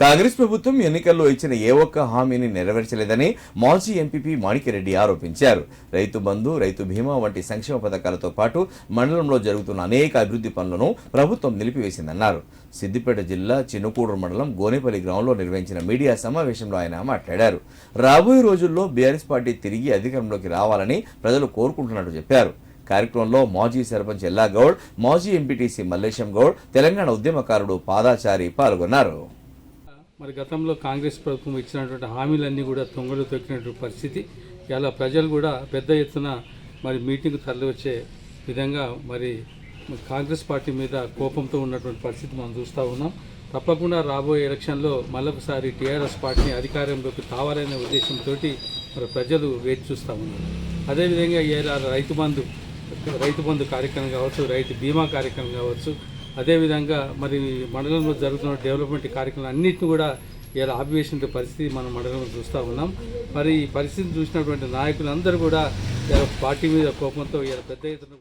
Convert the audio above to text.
కాంగ్రెస్ ప్రభుత్వం ఎన్నికల్లో ఇచ్చిన ఏ ఒక్క హామీని నెరవేర్చలేదని మాజీ ఎంపీపీ మాణిక్యరెడ్డి ఆరోపించారు. రైతు బంధు రైతు బీమా వంటి సంక్షేమ పథకాలతో పాటు మండలంలో జరుగుతున్న అనేక అభివృద్ధి పనులను ప్రభుత్వం నిలిపివేసిందన్నారు. సిద్దిపేట జిల్లా చిన్నకూడూరు మండలం గోనేపల్లి గ్రామంలో నిర్వహించిన మీడియా సమావేశంలో ఆయన మాట్లాడారు. రాబోయే రోజుల్లో బీఆర్ఎస్ పార్టీ తిరిగి అధికారంలోకి రావాలని ప్రజలు కోరుకుంటున్నట్టు చెప్పారు. కార్యక్రమంలో మాజీ సర్పంచ్ ఎల్లా గౌడ్ మాజీ ఎంపీటీసీ మల్లేశం గౌడ్ తెలంగాణ ఉద్యమకారుడు పాదాచారి పాల్గొన్నారు. మరి గతంలో కాంగ్రెస్ ప్రభుత్వం ఇచ్చినటువంటి హామీలన్నీ కూడా తొంగలు తొక్కినటువంటి పరిస్థితి. ఇలా ప్రజలు కూడా పెద్ద ఎత్తున మరి మీటింగ్ తరలివచ్చే విధంగా మరి కాంగ్రెస్ పార్టీ మీద కోపంతో ఉన్నటువంటి పరిస్థితి మనం చూస్తూ ఉన్నాం. తప్పకుండా రాబోయే ఎలక్షన్లో మళ్ళొకసారి టీఆర్ఎస్ పార్టీని అధికారంలోకి కావాలనే ఉద్దేశంతో మరి ప్రజలు వేచి చూస్తూ ఉన్నారు. అదేవిధంగా ఇలా రైతు బంధు రైతు బంధు కార్యక్రమం కావచ్చు రైతు బీమా కార్యక్రమం కావచ్చు అదేవిధంగా మరి మండలంలో జరుగుతున్న డెవలప్మెంట్ కార్యక్రమాలు అన్నింటిని కూడా ఇలా ఆపివేసిన పరిస్థితి మనం మండలంలో చూస్తూ ఉన్నాం. మరి ఈ పరిస్థితిని చూసినటువంటి నాయకులందరూ కూడా పార్టీ మీద కోపంతో ఇలా పెద్ద ఎత్తున